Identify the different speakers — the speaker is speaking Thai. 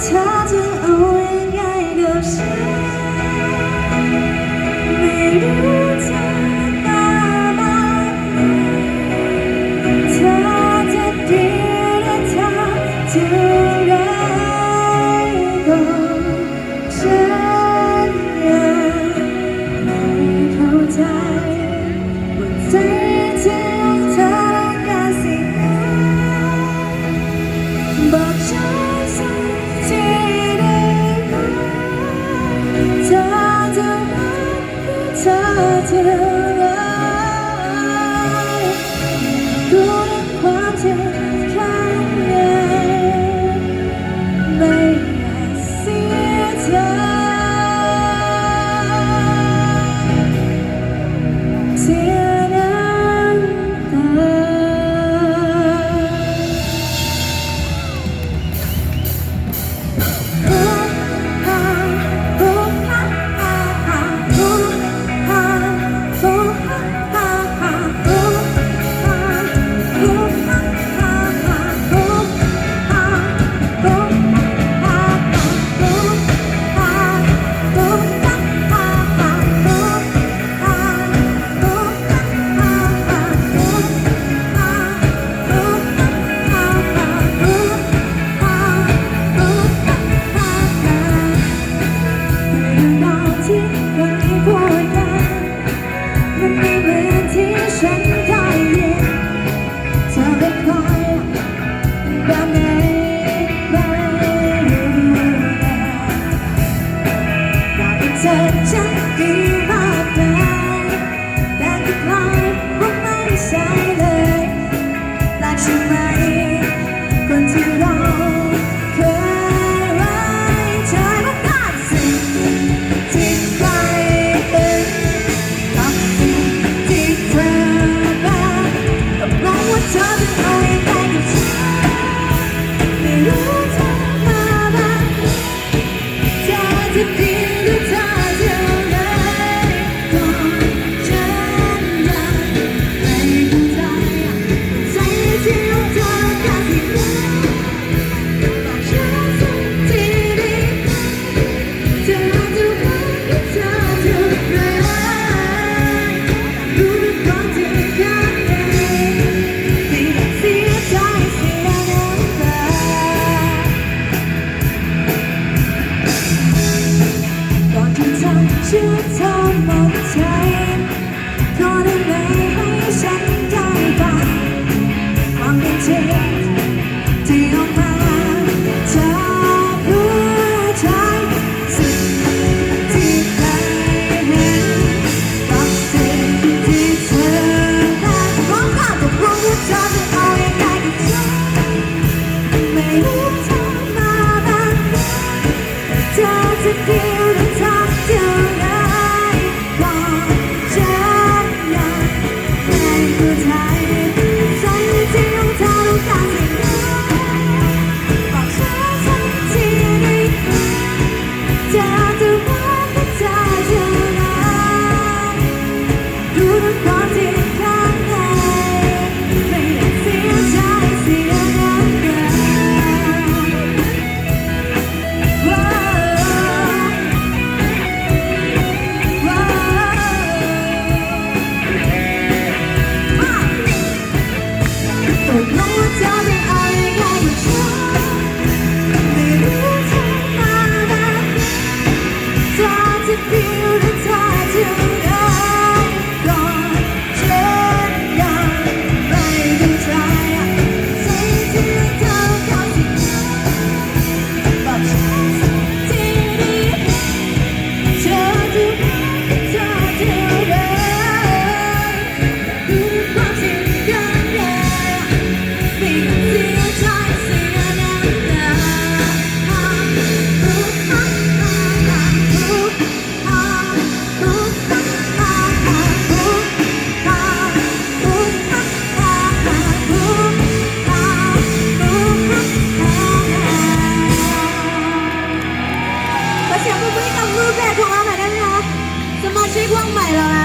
Speaker 1: 찾은 우린 알것이 내로 찾아만 찾아 뛰어라 찾으라고 찬양 너의 교제 문제 until now. Jesus. ชื่อเธอหมดใจเอได้ไหมให้ฉันได้ฟังความจริงที่ออกมาจากหัวใจสิ่งที่เคยเห็นกับสิ่งที่เธอได้พร้อมข้าตกลงว่าเธอจะเองไงกับฉันไม่รู้อมาแบบไหนเธอจะเดียวห มือแบกของเราหน่อยได้ไหมคะสมาชิกวงใหม่เรา